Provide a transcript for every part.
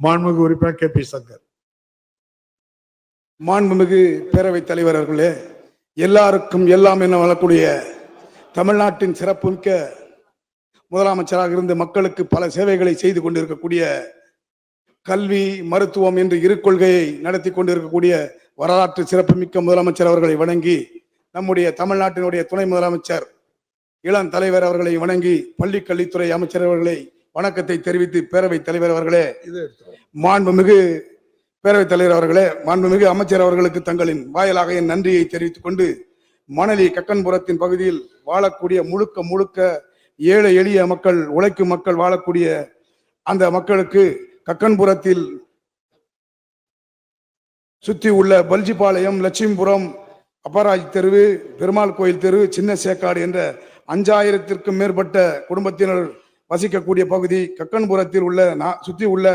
மாண்புமிகு உறுப்பினர் K P Shankar. மாண்புமிகு பேரவைத் தலைவர் அவர்களே எல்லாருக்கும் எல்லாம் என வரக்கூடிய தமிழ்நாட்டின் சிறப்புமிக்க முதலமைச்சராக இருந்து மக்களுக்கு பல சேவைகளை செய்து கொண்டிருக்கக்கூடிய கல்வி மருத்துவம் என்று இரு கொள்கையை நடத்தி கொண்டிருக்கக்கூடிய வரலாற்று சிறப்புமிக்க முதலமைச்சர் அவர்களை வணங்கி நம்முடைய தமிழ்நாட்டினுடைய துணை முதலமைச்சர் இளம் தலைவர் அவர்களை வணங்கி பள்ளி கல்வித்துறை அமைச்சர் அவர்களை வணக்கத்தை தெரிவித்து பேரவைத் தலைவர் அவர்களே. மாண்புமிகு பேரவைத் தலைவர் அவர்களே மாண்புமிகு அமைச்சர் அவர்களுக்கு தங்களின் வாயிலாக என் நன்றியை தெரிவித்துக் கொண்டு மணலி கக்கன்புரத்தின் பகுதியில் வாழக்கூடிய முழுக்க முழுக்க ஏழை எளிய மக்கள் உழைக்கும் மக்கள் வாழக்கூடிய அந்த மக்களுக்கு கக்கன்புரத்தில் சுற்றி உள்ள பல்ஜிபாளையம் லட்சுமிபுரம் அப்பராஜ் தெருவு பெருமாள் கோயில் தெரு சின்ன சேக்காடு என்ற அஞ்சாயிரத்திற்கும் மேற்பட்ட குடும்பத்தினர் வசிக்கக்கூடிய பகுதி கக்கன்புரத்தில் உள்ள நா- சுற்றி உள்ள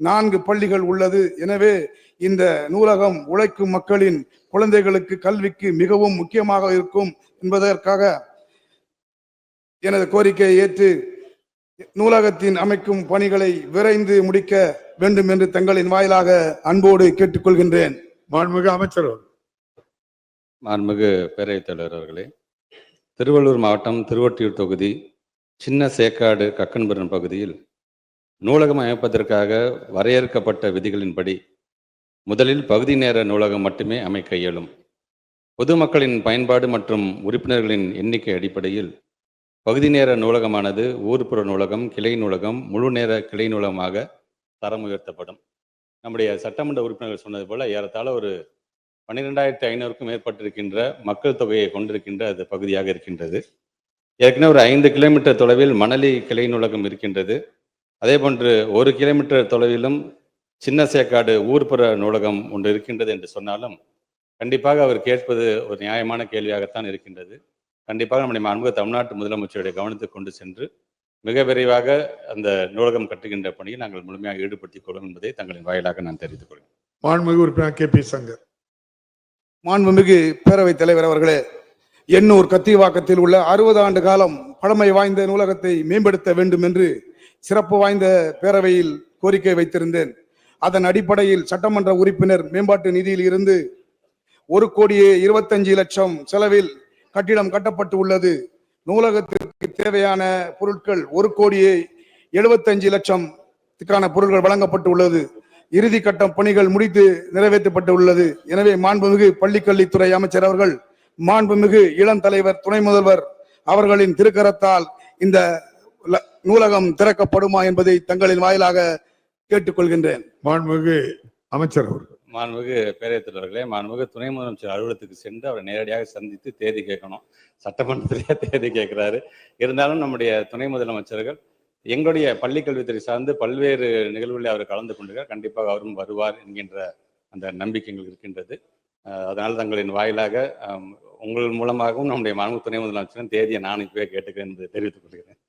நான்கு பள்ளிகள் உள்ளது எனவே இந்த நூலகம் உழைக்கும் மக்களின் குழந்தைகளுக்கு கல்விக்கு மிகவும் முக்கியமாக இருக்கும் என்பதற்காக எனது கோரிக்கையை ஏற்று நூலகத்தின் அமைக்கும் பணிகளை விரைந்து முடிக்க வேண்டும் என்று தங்களின் வாயிலாக அன்போடு கேட்டுக்கொள்கின்றேன் மாண்புமிகு அமைச்சர் அவர்கள். மாண்புமிகு பேரவைத் தலைவர் அவர்களே திருவள்ளூர் மாவட்டம் திருவொற்றியூர் தொகுதி சின்ன சேக்காடு கக்கன்புரன் பகுதியில் நூலகம் அமைப்பதற்காக வரையறுக்கப்பட்ட விதிகளின்படி முதலில் பகுதி நேர நூலகம் மட்டுமே அமைக்க இயலும். பொதுமக்களின் பயன்பாடு மற்றும் உறுப்பினர்களின் எண்ணிக்கை அடிப்படையில் பகுதி நேர நூலகமானது ஊர்ப்புற நூலகம் கிளை நூலகம் முழு நேர கிளை நூலகமாக தரம் உயர்த்தப்படும். நம்முடைய சட்டமன்ற உறுப்பினர்கள் சொன்னது போல ஏறத்தாழ ஒரு பன்னிரெண்டாயிரத்தி ஐநூறுக்கும் மேற்பட்டிருக்கின்ற மக்கள் தொகையை கொண்டிருக்கின்ற அது பகுதியாக இருக்கின்றது. ஏற்கனவே ஒரு ஐந்து கிலோமீட்டர் தொலைவில் மணலி கிளை நூலகம் இருக்கின்றது. அதே போன்று ஒரு கிலோமீட்டர் தொலைவிலும் சின்ன சேக்காடு ஊர்ப்புற நூலகம் ஒன்று இருக்கின்றது என்று சொன்னாலும் கண்டிப்பாக அவர் கேட்பது ஒரு நியாயமான கேள்வியாகத்தான் இருக்கின்றது. கண்டிப்பாக நம்முடைய மாண்புமிகு தமிழ்நாட்டு முதலமைச்சருடைய கவனத்துக்கு கொண்டு சென்று மிக விரைவாக அந்த நூலகம் கட்டுகின்ற பணியில் நாங்கள் முழுமையாக ஈடுபடுத்திக் கொள்வோம் என்பதை தங்களின் வாயிலாக நான் தெரிவித்துக் கொள்கிறேன். மாண்புமிகு உறுப்பினர் கே பி சங்கர். மாண்புமிகு பேரவைத் தலைவர் அவர்களே எண்ணூர் கத்திவாக்கத்தில் உள்ள அறுபது ஆண்டு காலம் பழமை வாய்ந்த நூலகத்தை மேம்படுத்த வேண்டும் என்று சிறப்பு வாய்ந்த பேரவையில் கோரிக்கை வைத்திருந்தேன். அதன் அடிப்படையில் சட்டமன்ற உறுப்பினர் மேம்பாட்டு நிதியில் இருந்து ஒரு கோடியே இருபத்தஞ்சு லட்சம் செலவில் கட்டிடம் கட்டப்பட்டு உள்ளது. நூலகத்திற்கு தேவையான பொருட்கள் ஒரு கோடியே எழுபத்தஞ்சு லட்சத்துக்கான பொருட்கள் வழங்கப்பட்டு உள்ளது. இறுதி கட்டம் பணிகள் முடித்து நிறைவேற்றப்பட்டு உள்ளது. எனவே மாண்புமிகு பள்ளிக்கல்வித்துறை அமைச்சர் அவர்கள் மாண்புமிகு இளம் தலைவர் துணை முதல்வர் அவர்களின் திருக்கரத்தால் இந்த நூலகம் திறக்கப்படுமா என்பதை தங்களின் வாயிலாக கேட்டுக்கொள்கின்றேன். மாண்புமிகு அமைச்சர் அவர்கள். மாண்புமிகு பேரவைத் தலைவர்களே மாண்புமிகு துணை முதலமைச்சர் அலுவலகத்துக்கு சென்று அவரை நேரடியாக சந்தித்து தேதி கேட்கணும். சட்டமன்றத்திலேயே தேதி கேட்கிறாரு. இருந்தாலும் நம்முடைய துணை முதலமைச்சர்கள் எங்களுடைய பள்ளி கல்வித்துறை சார்ந்து பல்வேறு நிகழ்வுகளில் அவர் கலந்து கொண்டிருக்கார். கண்டிப்பாக அவரும் வருவார் என்கின்ற அந்த நம்பிக்கை எங்களுக்கு இருக்கின்றது அதனால் தங்களின் வாயிலாக உங்கள் மூலமாகவும் நம்முடைய மாண்பு துணை முதலமைச்சரின் தேதியை நான் இப்பவே கேட்டுக்கிறேன் என்று தெரிவித்துக் கொள்கிறேன்.